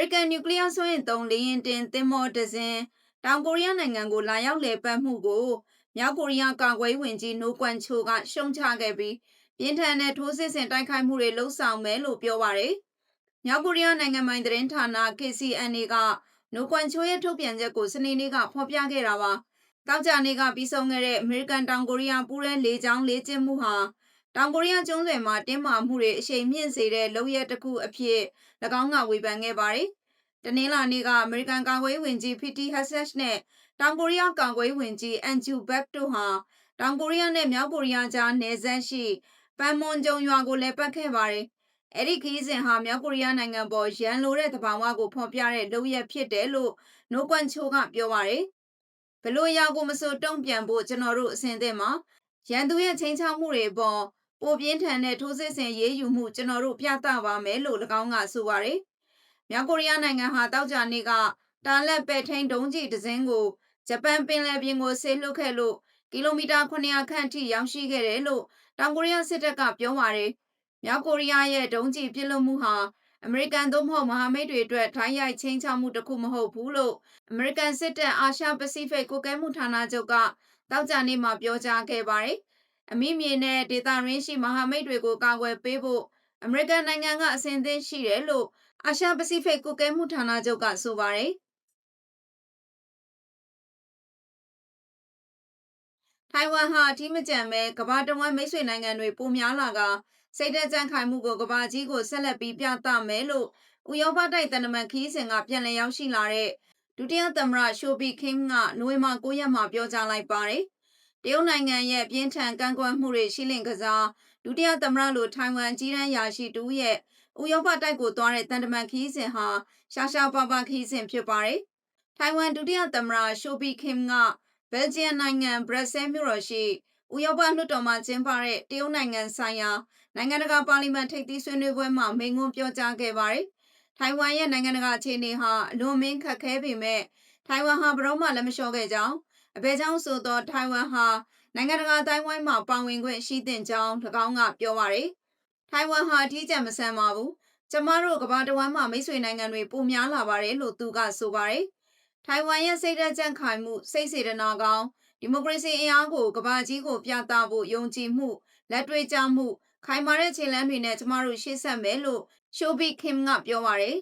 ရိကန်နျူကလ িয়ার စွမ်းအင်သုံးလေယာဉ်တင်သင်္ဘောတစ်စင်းတောင်ကိုရီးယားနိုင်ငံကိုလာရောက်လည်ပတ်မှုကိုမြောက်ကိုရီးယားကာကွယ်ရေးဝန်ကြီးနိုကွမ်ချိုကရှုံချခဲ့ပြီးပြင်းထန်တဲ့ထိုးစစ်ဆင်တိုက်ခိုက်မှုတွေလှုံ့ဆော်မယ်လို့ပြောပါတယ်။မြောက်ကိုရီးယားနိုင်ငံပိုင်သတင်းဌာန KCNA ကနိုကွမ်ချိုရဲ့ထုတ်ပြန်ချက်ကိုစနေနေ့ကဖော်ပြခဲ့တာပါ။တောက်ကြနေ့ကပြီးဆုံးခဲ့တဲ့အမေရိကန်တောင်ကိုရီးယားပူးရဲလေကြောင်းလေ့ကျင့်မှုဟာ တောင်ကိုရီးယားကျွန်းဆွယ်မှာတင်းမာမှုတွေအရှိန်မြင့်စေတဲ့လုပ်ရက်တစ်ခုအဖြစ်၎င်းကဝေဖန်ခဲ့ပါတယ်။တနင်္လာနေ့ကအမေရိကန်ကာကွယ်ရေးဝန်ကြီးဖီတီဟက်ဆက်နဲ့တောင်ကိုရီးယားကာကွယ်ရေးဝန်ကြီးအန်ဂျူဘက်တို့ဟာတောင်ကိုရီးယားနဲ့မြောက်ကိုရီးယားကြားနယ်စပ်ရှိပန်မွန်ဂျုံရွာကိုလည်းပတ်ခဲ့ပါတယ်။အဲ့ဒီခီးစဉ်ဟာမြောက်ကိုရီးယားနိုင်ငံပေါ်ရန်လိုတဲ့သဘာဝကိုဖော်ပြတဲ့လုပ်ရက်ဖြစ်တယ်လို့နိုကွမ်ချိုကပြောပါတယ်။ဘလို့ရာကိုမဆိုတုံ့ပြန်ဖို့ကျွန်တော်တို့အစဉ်သင့်မှာရန်သူရဲ့ချင်းချောက်မှုတွေပေါ် ပိုပြင်းထန်တဲ့ထိုးစစ်ဆင်ရေးယူမှုကျွန်တော်တို့ပြသပါမယ်လို့၎င်းကဆိုပါတယ်။မြောက်ကိုရီးယားနိုင်ငံဟာတောက်ကြနေ့ကတာလက်ပဲ့ထိန်ဒုံးကြီးတစ်စင်းကိုဂျပန်ပင်လယ်ပြင်ကိုဆေးလွှတ်ခဲ့လို့ကီလိုမီတာ900ခန့်ထိရောက်ရှိခဲ့တယ်လို့တောင်ကိုရီးယားစစ်တပ်ကပြောပါတယ်။မြောက်ကိုရီးယားရဲ့ဒုံးကျည်ပစ်လွှတ်မှုဟာအမေရိကန်သို့မဟုတ်မဟာမိတ်တွေအတွက်ထိုင်းရိုက်ချင်းချောက်မှုတစ်ခုမဟုတ်ဘူးလို့အမေရိကန်စစ်တပ်အာရှပစိဖိတ်ကိုကဲမှုဌာနချုပ်ကတောက်ကြနေ့မှာပြောကြားခဲ့ပါတယ်။ အမိမြေနဲ့ဒေတာရင်းရှိမဟာမိတ်တွေကိုကာကွယ်ပေးဖို့အမေရိကန်နိုင်ငံကအစဉ်သင့်ရှိတယ်လို့အာရှပစိဖိတ်ကိုကဲမှုဌာနချုပ်ကဆိုပါတယ်။ထိုင်ဝမ်ဟာအထီးမကျန်ပဲကမ္ဘာတဝန်းမိတ်ဆွေနိုင်ငံတွေပိုများလာကစိတ်သက်ကြံ့ခိုင်မှုကိုကမ္ဘာကြီးကိုဆက်လက်ပြီးပြသမယ်လို့ဥရောပတိုက်တန်တမန်ခီးစဉ်ကပြန်လည်ရောက်ရှိလာတဲ့ဒုတိယသမ္မတရှိုဘီခင်းကနိုဝင်ဘာ9ရက်မှာပြောကြားလိုက်ပါတယ်။ တရုတ်နိုင်ငံရဲ့ပြင်းထန်ကန့်ကွက်မှုတွေရှိလင့်ကစားဒုတိယသမ္မတလိုထိုင်ဝမ်ကြီးတန်းရာရှိတူရဲ့ဥရောပတိုက်ကိုသွားတဲ့တန်တမန်ခီးစဉ်ဟာရှာရှာပါပါခီးစဉ်ဖြစ်ပါတယ်။ထိုင်ဝမ်ဒုတိယသမ္မတရှိုဘီခင်းကဘယ်လ်ဂျီယံနိုင်ငံဘရက်ဆဲမြို့တော်ရှိဥရောပလွှတ်တော်မှာကျင်းပတဲ့တရုတ်နိုင်ငံဆိုင်ရာနိုင်ငံတကာပါလီမန်ထိပ်သီးဆွေးနွေးပွဲမှာမိန့်ခွန်းပြောကြားခဲ့ပါတယ်။ထိုင်ဝမ်ရဲ့နိုင်ငံတကာအခြေအနေဟာအလွန်မင်းခက်ခဲပေမဲ့ထိုင်ဝမ်ဟာဘရောမှလည်းမလျှော့ခဲ့ကြောင်း အဘယ်ကြောင့်ဆိုတော့ထိုင်ဝမ်ဟာနိုင်ငံတကာတိုင်းဝိုင်းမှာပါဝင်ခွင့်ရှိတဲ့ကြောင်း၎င်းကပြောပါတယ်။ထိုင်ဝမ်ဟာအထီးကျန်မဆန်ပါဘူး။ကျမတို့ကမ္ဘာတဝန်းမှာမိတ်ဆွေနိုင်ငံတွေပိုများလာပါတယ်လို့သူကဆိုပါတယ်။ထိုင်ဝမ်ရဲ့စိတ်ဓာတ်ကြံ့ခိုင်မှုစိတ်စေတနာကောင်းဒီမိုကရေစီအင်အားကိုကမ္ဘာကြီးကိုပြသဖို့ယုံကြည်မှုလက်တွေ့ကျမှုခိုင်မာတဲ့ခြေလှမ်းတွေနဲ့ကျမတို့ရှေ့ဆက်မယ်လို့ရှိုဘီခင်ကပြောပါရယ်